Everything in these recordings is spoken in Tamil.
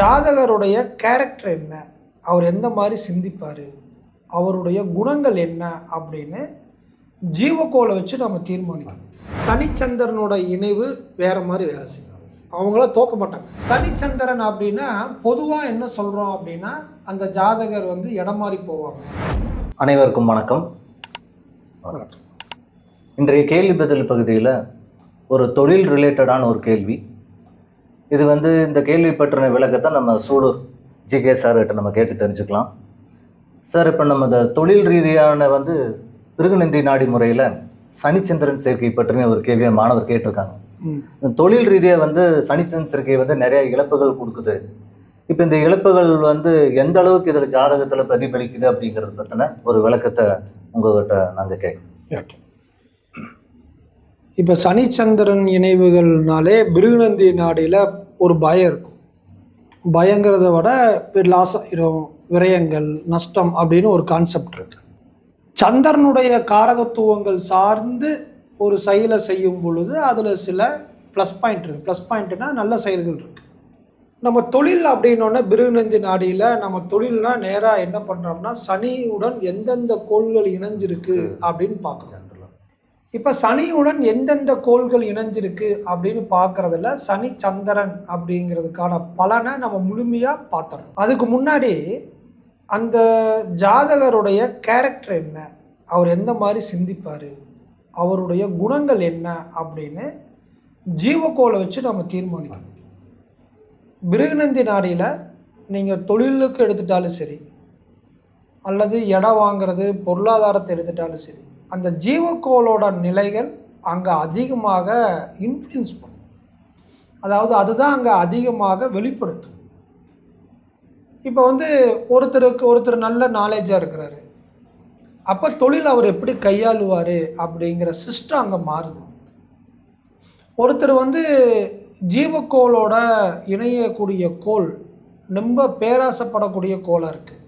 ஜாதகருடைய கேரக்டர் என்ன? அவர் எந்த மாதிரி சிந்திப்பார்? அவருடைய குணங்கள் என்ன? அப்படின்னு ஜீவக்கோளை வச்சு நம்ம தீர்மானிக்கணும். சனிச்சந்திரனோட இணைவு வேறு மாதிரி வேலை செய்யும். அவங்கள தோக்க மாட்டாங்க. சனிச்சந்திரன் அப்படின்னா பொதுவாக என்ன சொல்கிறோம் அப்படின்னா அந்த ஜாதகர் வந்து இடம் மாறி போவாங்க. அனைவருக்கும் வணக்கம். இன்றைய கேள்வி பதில் பகுதியில் ஒரு தொழில் ரிலேட்டடான ஒரு கேள்வி. இது வந்து இந்த கேள்வி பற்றின விளக்கத்தை நம்ம சூலூர் ஜிகே சார்கிட்ட நம்ம கேட்டு தெரிஞ்சுக்கலாம். சார் இப்போ நம்ம இந்த தொழில் ரீதியான வந்து பிருகுநந்தி நாடி முறையில் சனிச்சந்திரன் சேர்க்கை பற்றின ஒரு கேள்வியை மாணவர் கேட்டிருக்காங்க. தொழில் ரீதியாக வந்து சனிச்சந்திரன் சேர்க்கை வந்து நிறைய இழப்புகள் கொடுக்குது. இப்போ இந்த இழப்புகள் வந்து எந்த அளவுக்கு இதில் ஜாதகத்தில் பிரதிபலிக்குது அப்படிங்கிறது பற்றின ஒரு விளக்கத்தை உங்ககிட்ட நாங்கள் கேட்குறோம். இப்போ சனிச்சந்திரன் இணைவுகள்னாலே பிருகுநந்தி நாடியில் ஒரு பயம் இருக்கும். பயங்கிறத விட லாஸ் ஆயிரும் விரயங்கள் நஷ்டம் அப்படின்னு ஒரு கான்செப்ட் இருக்கு. சந்திரனுடைய காரகத்துவங்கள் சார்ந்து ஒரு செயலை செய்யும் பொழுது அதில் சில ப்ளஸ் பாயிண்ட் இருக்குது ப்ளஸ் பாயிண்ட்னா நல்ல செயல்கள் இருக்குது நம்ம தொழில் அப்படின்னோடனே பிருகுநந்தி நாடியில் நம்ம தொழில்னால் நேராக என்ன பண்ணுறோம்னா சனியுடன் எந்தெந்த கோள்கள் இணைஞ்சிருக்கு அப்படின்னு பார்க்குறோம் இப்போ சனியுடன் எந்தெந்த கோள்கள் இணைஞ்சிருக்கு அப்படின்னு பார்க்கறதுல சனி சந்திரன் அப்படிங்கிறதுக்கான பலனை நம்ம முழுமையாக பார்த்துறோம் அதுக்கு முன்னாடி அந்த ஜாதகருடைய கேரக்டர் என்ன? அவர் எந்த மாதிரி சிந்திப்பார்? அவருடைய குணங்கள் என்ன அப்படின்னு ஜீவக்கோளை வச்சு நம்ம தீர்மானிக்கணும். பிருகுநந்தி நாடியில் நீங்கள் தொழிலுக்கு எடுத்துட்டாலும் சரி அல்லது இடம் வாங்குறது பொருளாதாரத்தை எடுத்துட்டாலும் சரி அந்த ஜீவக்கோளோட நிலைகள் அங்கே அதிகமாக இன்ஃப்ளூயன்ஸ் பண்ணும். அதாவது அதுதான் அங்கே அதிகமாக வெளிப்படுத்தும். இப்போ வந்து ஒருத்தருக்கு ஒருத்தர் நல்ல நாலேஜாக இருக்கிறாரு. அப்போ தொழில் அவர் எப்படி கையாளுவார் அப்படிங்கிற சிஸ்டம் அங்கே மாறுது. ஒருத்தர் வந்து ஜீவக்கோளோட இணையக்கூடிய கோள் ரொம்ப பேராசப்படக்கூடிய கோளாக இருக்குது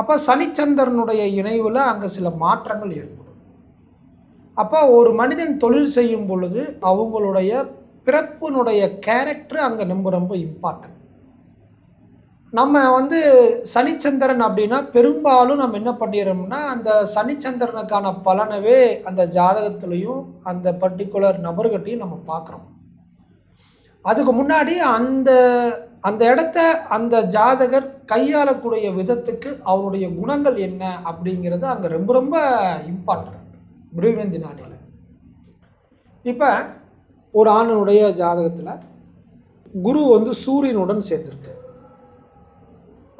அப்போ சனிச்சந்திரனுடைய இணைவில் அங்கே சில மாற்றங்கள் ஏற்படும். அப்போ ஒரு மனிதன் தொழில் செய்யும் பொழுது அவங்களுடைய பிறப்பினுடைய கேரக்டர் அங்கே ரொம்ப ரொம்ப இம்பார்ட்டன்ட் நம்ம வந்து சனிச்சந்திரன் அப்படின்னா பெரும்பாலும் நம்ம என்ன பண்ணிடுறோம்னா அந்த சனிச்சந்திரனுக்கான பலனவே அந்த ஜாதகத்துலேயும் அந்த பர்டிகுலர் நபர்கிட்டையும் நம்ம பார்க்குறோம். அதுக்கு முன்னாடி அந்த அந்த இடத்த அந்த ஜாதகர் கையாளக்கூடிய விதத்துக்கு அவருடைய குணங்கள் என்ன அப்படிங்கிறது அங்கே ரொம்ப ரொம்ப இம்பார்ட்டன்ட் பிருகுநந்தி நாட்டில் இப்போ ஒரு ஆணனுடைய ஜாதகத்தில் குரு வந்து சூரியனுடன் சேர்ந்துருக்கு.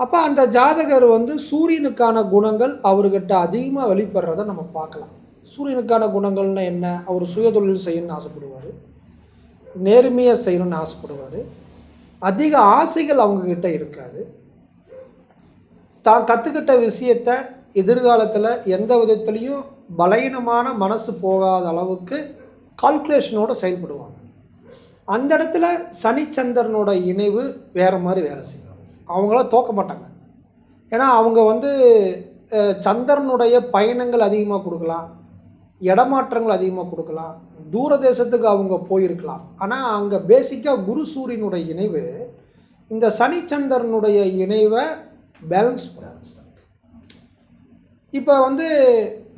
அப்போ அந்த ஜாதகர் வந்து சூரியனுக்கான குணங்கள் அவர்கிட்ட அதிகமாக வெளிப்படுறத நம்ம பார்க்கலாம். சூரியனுக்கான குணங்கள்னு என்ன? அவர் சுயதொழில் செய்யணும்னு ஆசைப்படுவார். நேர்மையாக செய்யணும்னு ஆசைப்படுவார். அதிக ஆசைகள் அவங்கக்கிட்ட இருக்காது. தான் கற்றுக்கிட்ட விஷயத்த எதிர்காலத்தில் எந்த விதத்துலேயும் பலகீனமான மனசு போகாத அளவுக்கு கால்குலேஷனோடு செயல்படுவாங்க. அந்த இடத்துல சனிச்சந்திரனோட இணைவு வேறு மாதிரி வேலை செய்யும். அவங்கள தோக்க மாட்டாங்க. ஏன்னா அவங்க வந்து சந்திரனுடைய பயணங்கள் அதிகமாக கொடுக்கலாம். இடமாற்றங்கள் அதிகமாக கொடுக்கலாம். தூர தேசத்துக்கு அவங்க போயிருக்கலாம். ஆனால் அங்கே பேசிக்காக குரு சூரியனுடைய இணைவு இந்த சனிச்சந்திரனுடைய இணைவை பேலன்ஸ் பேலன்ஸ் இப்போ வந்து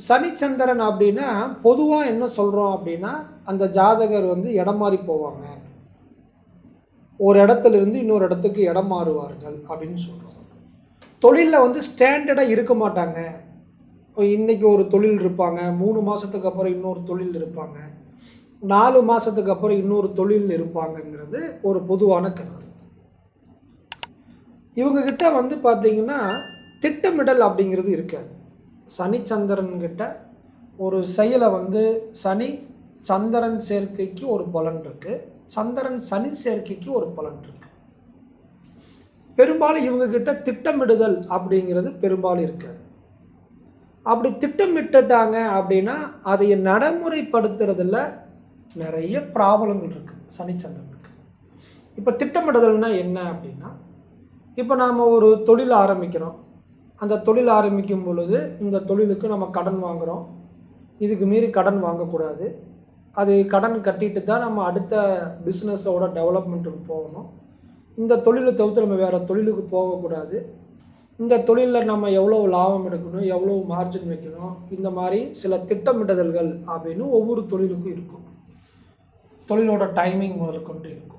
சனிச்சந்திரன் அப்படின்னா பொதுவாக என்ன சொல்கிறோம் அப்படின்னா அந்த ஜாதகர் வந்து இடம் மாறி போவாங்க. ஒரு இடத்துல இருந்து இன்னொரு இடத்துக்கு இடம் மாறுவார்கள் அப்படின்னு சொல்கிறோம் தொழிலில் வந்து ஸ்டாண்டர்டாக இருக்க மாட்டாங்க. இன்றைக்கி ஒரு தொழில் இருப்பாங்க மூணு மாதத்துக்கு அப்புறம் இன்னொரு தொழில் இருப்பாங்க. நாலு மாதத்துக்கு அப்புறம் இன்னொரு தொழில் இருப்பாங்கங்கிறது ஒரு பொதுவான கருத்து. இவங்கக்கிட்ட வந்து பார்த்திங்கன்னா திட்டமிடல் அப்படிங்கிறது இருக்காது. சனி சந்திரன் ஒரு செயலை வந்து சனி சந்திரன் சேர்க்கைக்கு ஒரு பலன் இருக்குது சந்திரன் சனி சேர்க்கைக்கு ஒரு பலன் இருக்கு. பெரும்பாலும் இவங்க கிட்ட திட்டமிடுதல் அப்படிங்கிறது பெரும்பாலும் இருக்காது. அப்படி திட்டமிட்டுட்டாங்க அப்படின்னா அதை நடைமுறைப்படுத்துறதுல நிறைய ப்ராப்ளங்கள் இருக்குது சனிச்சந்திரனுக்கு. இப்போ திட்டமிடுதல்னால் என்ன அப்படின்னா இப்போ நாம் ஒரு தொழில் ஆரம்பிக்கிறோம். அந்த தொழில் ஆரம்பிக்கும் பொழுது இந்த தொழிலுக்கு நம்ம கடன் வாங்குகிறோம் இதுக்கு மீறி கடன் வாங்கக்கூடாது. அது கடன் கட்டிட்டு தான் நம்ம அடுத்த பிஸ்னஸோட டெவலப்மெண்ட்டுக்கு போகணும். இந்த தொழிலை தவிர்த்து நம்ம வேறு தொழிலுக்கு போகக்கூடாது. இந்த தொழிலில் நம்ம எவ்வளோ லாபம் எடுக்கணும் எவ்வளோ மார்ஜின் வைக்கணும் இந்த மாதிரி சில திட்டமிடுதல்கள் அப்படின்னு ஒவ்வொரு தொழிலுக்கும் இருக்கும். தொழிலோட டைமிங் முதல் கொண்டு இருக்கும்.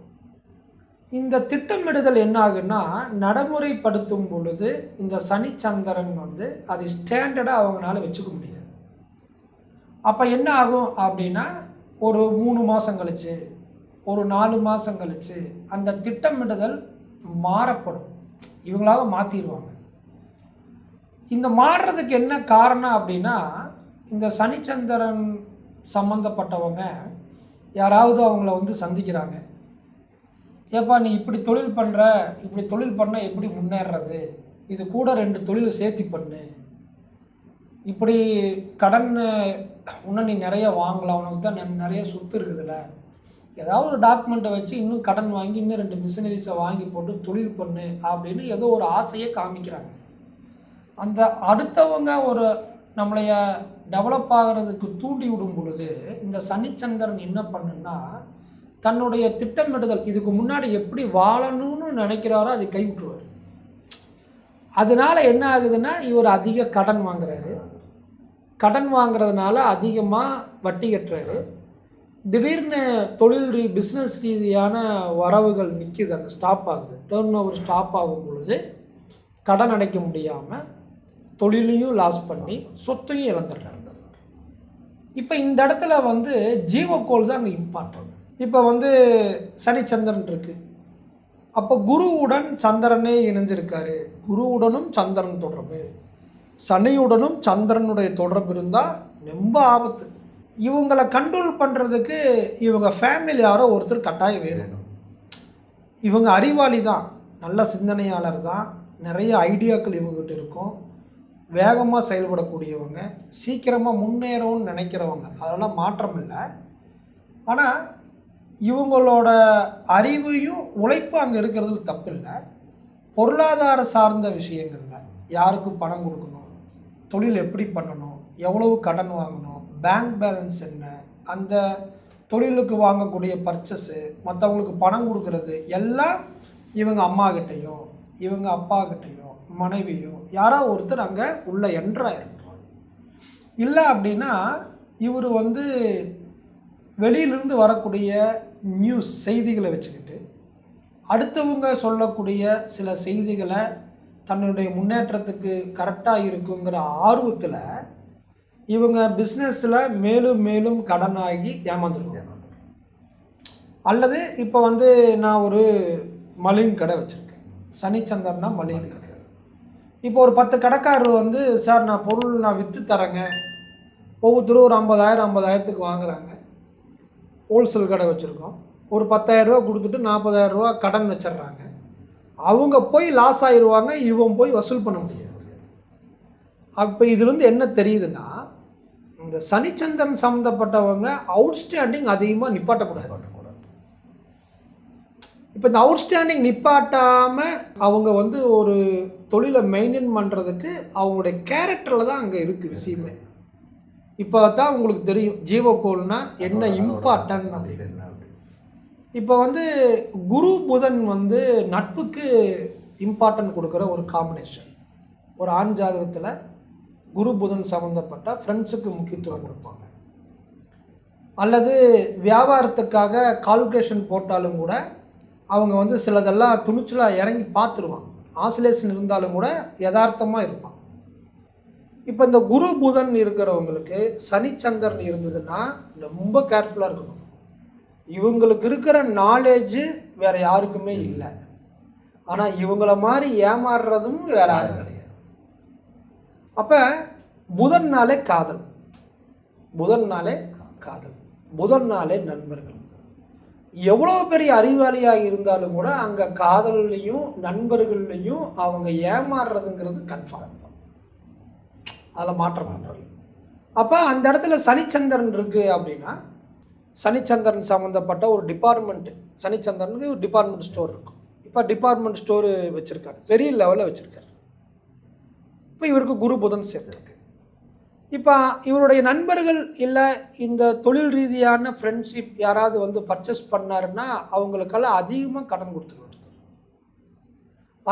இந்த திட்டமிடுதல் என்ன ஆகுன்னா நடைமுறைப்படுத்தும் பொழுது இந்த சனி சந்திரன் வந்து அது ஸ்டாண்டர்டாக அவங்களால வச்சுக்க முடியாது. அப்போ என்ன ஆகும் அப்படின்னா ஒரு மூணு மாதம் கழிச்சு ஒரு நாலு மாதம் கழிச்சு அந்த திட்டமிடுதல் மாறப்படும். இவங்களாக மாற்றிடுவாங்க இந்த மாறுறதுக்கு என்ன காரணம் அப்படின்னா இந்த சனிச்சந்திரன் சம்மந்தப்பட்டவங்க யாராவது அவங்கள வந்து சந்திக்கிறாங்க. ஏப்பா நீ இப்படி தொழில் பண்ணுற இப்படி தொழில் பண்ணால் எப்படி முன்னேறது? இது கூட ரெண்டு தொழில் சேர்த்தி பண்ணு. இப்படி கடன் இன்னும் நீ நிறைய வாங்கலாம். உனக்கு தான் நிறைய சொத்து இருக்குதுல்ல. ஏதாவது ஒரு டாக்குமெண்ட்டை வச்சு இன்னும் கடன் வாங்கி இன்னும் ரெண்டு மிஷினரிஸை வாங்கி போட்டு தொழில் பண்ணு அப்படின்னு ஏதோ ஒரு ஆசையை காமிக்கிறாங்க. அந்த அடுத்தவங்க ஒரு நம்மளைய டெவலப் ஆகிறதுக்கு தூண்டி விடும் பொழுது இந்த சனிச்சந்திரன் என்ன பண்ணுன்னா தன்னுடைய திட்டமிடுதல் இதுக்கு முன்னாடி எப்படி வாழணும்னு நினைக்கிறாரோ அதை கைவிட்டுருவார். அதனால என்ன ஆகுதுன்னா இவர் அதிக கடன் வாங்குறாரு. கடன் வாங்குறதுனால அதிகமாக வட்டி கட்டுறாரு. திடீர்னு தொழில் ரீ பிஸ்னஸ் ரீதியான வரவுகள் நிற்கிது அந்த ஸ்டாப் ஆகுது. டேர்ன் ஓவர் ஸ்டாப் ஆகும் பொழுது கடன் அடைக்க முடியாமல் தொழிலையும் லாஸ் பண்ணி சொத்தையும் இழந்துடுறாங்க இப்போ இந்த இடத்துல வந்து ஜீவக்கோள் தான் அங்கே இம்பார்ட்டன்ட் இப்போ வந்து சனிச்சந்திரன் இருக்கு. அப்போ குருவுடன் சந்திரனே இணைஞ்சிருக்காரு. குருவுடனும் சந்திரன் தொடர்பு. சனியுடனும் சந்திரனுடைய தொடர்பு இருந்தால் ரொம்ப ஆபத்து. இவங்களை கண்ட்ரோல் பண்ணுறதுக்கு இவங்க ஃபேமிலி யாரோ ஒருத்தர் கட்டாயம் வேணும். இவங்க அறிவாளி தான். நல்ல சிந்தனையாளர் தான். நிறைய ஐடியாக்கள் இவங்ககிட்ட இருக்கும். வேகமாக செயல்படக்கூடியவங்க. சீக்கிரமாக முன்னேறணும்னு நினைக்கிறவங்க. அதெல்லாம் மாற்றம் இல்லை ஆனால் இவங்களோட அறிவையும் உழைப்பு அங்கே இருக்கிறதுல தப்பில்லை. பொருளாதார சார்ந்த விஷயங்களில் யாருக்கு பணம் கொடுக்கணும்? தொழில் எப்படி பண்ணணும்? எவ்வளவு கடன் வாங்கணும்? பேங்க் பேலன்ஸ் என்ன? அந்த தொழிலுக்கு வாங்கக்கூடிய பர்ச்சஸு மற்றவங்களுக்கு பணம் கொடுக்கறது எல்லாம் இவங்க அம்மா கிட்டேயோ இவங்க அப்பா கிட்டேயோ மனைவியோ யாரோ ஒருத்தர் அங்கே உள்ள என்ட்ராயிருப்பாங்க இல்லை அப்படின்னா இவர் வந்து வெளியிலிருந்து வரக்கூடிய நியூஸ் செய்திகளை வச்சுக்கிட்டு அடுத்தவங்க சொல்லக்கூடிய சில செய்திகளை தன்னுடைய முன்னேற்றத்துக்கு கரெக்டாக இருக்குங்கிற ஆர்வத்தில் இவங்க பிஸ்னஸில் மேலும் மேலும் கடனாகி ஏமாந்துருவாங்க. அல்லது இப்போ வந்து நான் ஒரு மளிகை கடை வச்சுருக்கேன். சனிச்சந்தர்னா மளிகை கடை. இப்போ ஒரு பத்து கடைக்காரர் வந்து சார் நான் பொருள் நான் விற்று தரேங்க. ஒவ்வொருத்தரும் ஒரு ஐம்பதாயிரம் ஐம்பதாயிரத்துக்கு வாங்குறாங்க. ஹோல்சேல் கடை வச்சுருக்கோம். ஒரு பத்தாயிரரூவா கொடுத்துட்டு நாற்பதாயிரம் ரூபா கடன் வச்சிட்றாங்க. அவங்க போய் லாஸ் ஆயிடுவாங்க இவன் போய் வசூல் பண்ண முடியாது. அப்போ இதுலேருந்து என்ன தெரியுதுன்னா இந்த சனிச்சந்திரன் சம்மந்தப்பட்டவங்க அவுட்ஸ்டாண்டிங் அதிகமாக நிப்பாட்டக்கூடாது. இப்போ இந்த அவுட்ஸ்டாண்டிங் நிப்பாட்டாமல் அவங்க வந்து ஒரு தொழிலை மெயின்டைன் பண்ணுறதுக்கு அவங்களுடைய கேரக்டரில் தான் அங்கே இருக்குது விஷயமே. இப்போ தான் உங்களுக்கு தெரியும். ஜீவகோல்னா என்ன இம்பார்ட்டன் இப்போ வந்து குரு புதன் வந்து நட்புக்கு இம்பார்ட்டன்ட் கொடுக்குற ஒரு காம்பினேஷன் ஒரு ஆண் ஜாதகத்தில் குரு புதன் சம்மந்தப்பட்ட ஃப்ரெண்ட்ஸுக்கு முக்கியத்துவம் கொடுப்பாங்க. அல்லது வியாபாரத்துக்காக கால்குலேஷன் போட்டாலும் கூட அவங்க வந்து சிலதெல்லாம் துணிச்சலாக இறங்கி பார்த்துருவான் ஆசிலேஷன் இருந்தாலும் கூட யதார்த்தமாக இருப்பான் இப்போ இந்த குரு புதன் இருக்கிறவங்களுக்கு சனிச்சந்திரன் இருந்ததுன்னா ரொம்ப கேர்ஃபுல்லாக இருக்கணும். இவங்களுக்கு இருக்கிற நாலேஜு வேறு யாருக்குமே இல்லை. ஆனால் இவங்கள மாதிரி ஏமாறுறதும் வேற யாரும் கிடையாது. அப்போ புதன்னாலே காதல். புதன்னாலே காதல். புதன்னாலே நண்பர்கள். எவ்வளோ பெரிய அறிவாளியாக இருந்தாலும் கூட அங்கே காதல்லையும் நண்பர்கள்லையும் அவங்க ஏமாறுறதுங்கிறது கன்ஃபார்ம் அதில் மாற்றம் பண்ணுறது அப்போ அந்த இடத்துல சனிச்சந்திரன் இருக்குது அப்படின்னா சனிச்சந்திரன் சம்மந்தப்பட்ட ஒரு டிபார்ட்மெண்ட்டு சனிச்சந்திரனுக்கு ஒரு டிபார்ட்மெண்ட் ஸ்டோர் இருக்கும். இப்போ டிபார்ட்மெண்ட் ஸ்டோரு வச்சுருக்காரு. பெரிய லெவலில் வச்சுருக்காரு. இப்போ இவருக்கு குரு புதன் சேர்ந்துருக்கு. இப்போ இவருடைய நண்பர்கள் இல்லை இந்த தொழில் ரீதியான ஃப்ரெண்ட்ஷிப் யாராவது வந்து பர்ச்சேஸ் பண்ணாருன்னா அவங்களுக்கெல்லாம் அதிகமாக கடன் கொடுத்துருவாரு.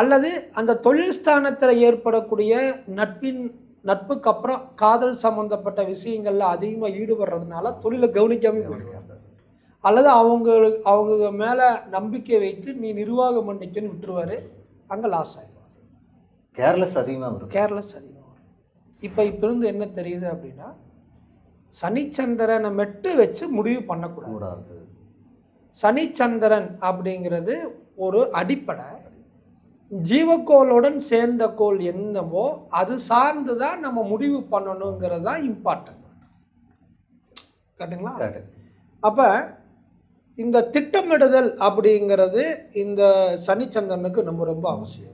அல்லது அந்த தொழில் ஸ்தானத்தில் ஏற்படக்கூடிய நட்பின் நட்புக்கு அப்புறம் காதல் சம்பந்தப்பட்ட விஷயங்கள்ல அதிகமாக ஈடுபடுறதுனால தொழிலை கவனிக்காம போயிடுவாங்க அல்லது அவங்க அவங்க மேலே நம்பிக்கை வைத்து நீ நிர்வாகம் பண்ணிக்கன்னு விட்டுருவாரு. அங்கே லாஸ் ஆகிடும் கேர்லெஸ் அதிகமாக வரும். கேர்லெஸ் அதிகம் வரும். இப்போ இப்போ இருந்து என்ன தெரியுது அப்படின்னா சனிச்சந்திரனை மெட்டு வச்சு முடிவு பண்ணக்கூடாது. கூடாது. சனிச்சந்திரன் அப்படிங்கிறது ஒரு அடிப்படை. ஜீவக்கோளுடன் சேர்ந்த கோள் என்னவோ அது சார்ந்து தான் நம்ம முடிவு பண்ணணுங்கிறது தான் இம்பார்ட்டன்ட் கரெக்டுங்களா கரெக்ட் அப்போ இந்த திட்டமிடுதல் அப்படிங்கிறது இந்த சனிச்சந்திரனுக்கு ரொம்ப ரொம்ப அவசியம்.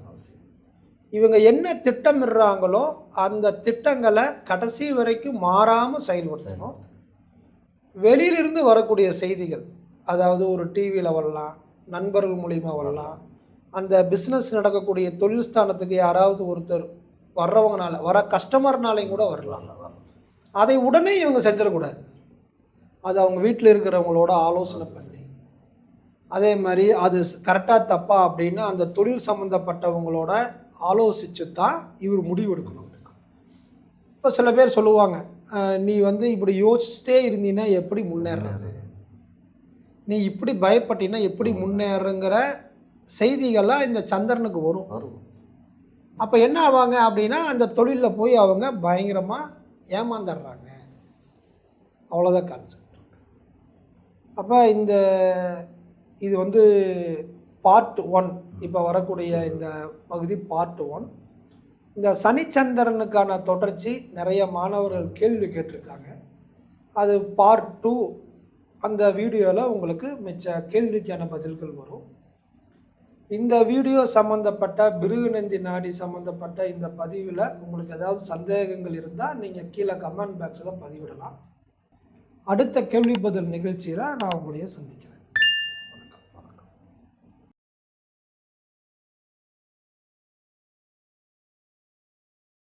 இவங்க என்ன திட்டமிடுறாங்களோ அந்த திட்டங்களை கடைசி வரைக்கும் மாறாமல் செயல்படுத்தணும். வெளியிலிருந்து வரக்கூடிய செய்திகள் அதாவது ஒரு டிவியில் வரலாம் நண்பர்கள் மூலிமா வரலாம் அந்த பிஸ்னஸ் நடக்கக்கூடிய தொழில் ஸ்தானத்துக்கு யாராவது ஒருத்தர் வர்றவங்கனால வர கஸ்டமர்னாலையும் கூட வரலாம். அதை உடனே இவங்க செஞ்சிடக்கூடாது. அது அவங்க வீட்டில் இருக்கிறவங்களோட ஆலோசனை பண்ணி. அதே மாதிரி அது கரெக்டாக தப்பா அப்படின்னு அந்த தொழில் சம்மந்தப்பட்டவங்களோட ஆலோசித்து தான் இவர் முடிவெடுக்கணும் இப்போ சில பேர் சொல்லுவாங்க "அஹ், நீ வந்து இப்படி யோசிச்சுட்டே இருந்தீன்னா எப்படி முன்னேறது? நீ இப்படி பயப்பட்டீன்னா எப்படி முன்னேறுங்கிற செய்திகள்லாம் இந்த சந்திரனுக்கு வரும். வரும். அப்போ என்ன ஆவாங்க அப்படின்னா அந்த தொழிலில் போய் அவங்க பயங்கரமாக ஏமாந்துடுறாங்க. அவ்வளோதான் கான்செப்ட் அப்போ இந்த இது வந்து பார்ட் ஒன் இப்போ வரக்கூடிய இந்த பகுதி பார்ட் ஒன் இந்த சனிச்சந்திரனுக்கான தொடர்ச்சி நிறைய மாணவர்கள் கேள்வி கேட்டிருக்காங்க. அது பார்ட் டூ அந்த வீடியோவில் உங்களுக்கு மிச்ச கேள்விக்கான பதில்கள் வரும். இந்த வீடியோ சம்மந்தப்பட்ட பிருகுநந்தி நாடி சம்மந்தப்பட்ட இந்த பதிவில் உங்களுக்கு ஏதாவது சந்தேகங்கள் இருந்தால் நீங்கள் கீழே கமெண்ட் பாக்ஸில் பதிவிடலாம். அடுத்த கேள்வி பதில் நிகழ்ச்சியில் நான் உங்களையே சந்திக்கிறேன்.